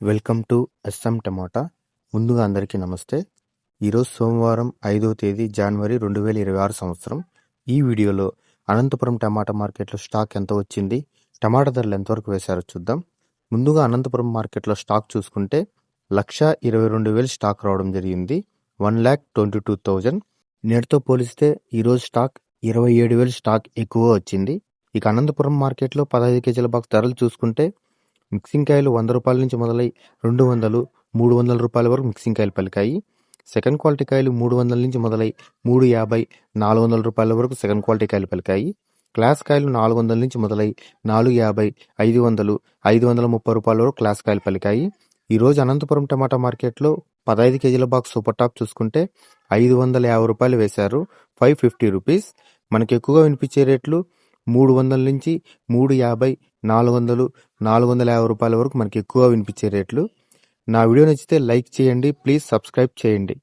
Welcome to S M టమాటా. ముందుగా అందరికీ నమస్తే. ఈరోజు సోమవారం ఐదవ తేదీ జనవరి రెండు వేల ఇరవై ఆరు సంవత్సరం. ఈ వీడియోలో అనంతపురం టమాటా మార్కెట్లో స్టాక్ ఎంత వచ్చింది టమాటా ధరలు ఎంతవరకు వేశారో చూద్దాం. ముందుగా అనంతపురం మార్కెట్లో స్టాక్ చూసుకుంటే లక్ష ఇరవై రెండు వేలు స్టాక్ రావడం జరిగింది one lakh twenty two thousand. నేటితో పోలిస్తే ఈరోజు స్టాక్ ఇరవై ఏడు వేలు స్టాక్ ఎక్కువ వచ్చింది. ఇక అనంతపురం మార్కెట్లో పదహైదు కేజీల బాక్స్ ధరలు చూసుకుంటే మిక్సింగ్ కాయలు వంద రూపాయల నుంచి మొదలై రెండు వందలు మూడు వందల రూపాయల వరకు మిక్సింగ్ కాయలు పలికాయి. సెకండ్ క్వాలిటీ కాయలు మూడు వందల నుంచి మొదలై మూడు యాభై నాలుగు వందల రూపాయల వరకు సెకండ్ క్వాలిటీ కాయలు పలికాయి. క్లాస్ కాయలు నాలుగు వందల నుంచి మొదలై నాలుగు యాభై ఐదు వందలు ఐదు వందల ముప్పై రూపాయల వరకు క్లాస్ కాయలు పలికాయి. ఈరోజు అనంతపురం టమాటా మార్కెట్లో పదహైదు కేజీల బాక్స్ సూపర్ టాప్ చూసుకుంటే ఐదు వందల యాభై రూపాయలు వేశారు ఫైవ్ ఫిఫ్టీ రూపీస్. మనకి ఎక్కువగా వినిపించే రేట్లు మూడు వందల నుంచి మూడు యాభై నాలుగు వందలు నాలుగు వందల యాభై రూపాయల వరకు మనకి ఎక్కువ వినిపించే రేట్లు. నా వీడియో నచ్చితే లైక్ చేయండి ప్లీజ్ సబ్స్క్రైబ్ చేయండి.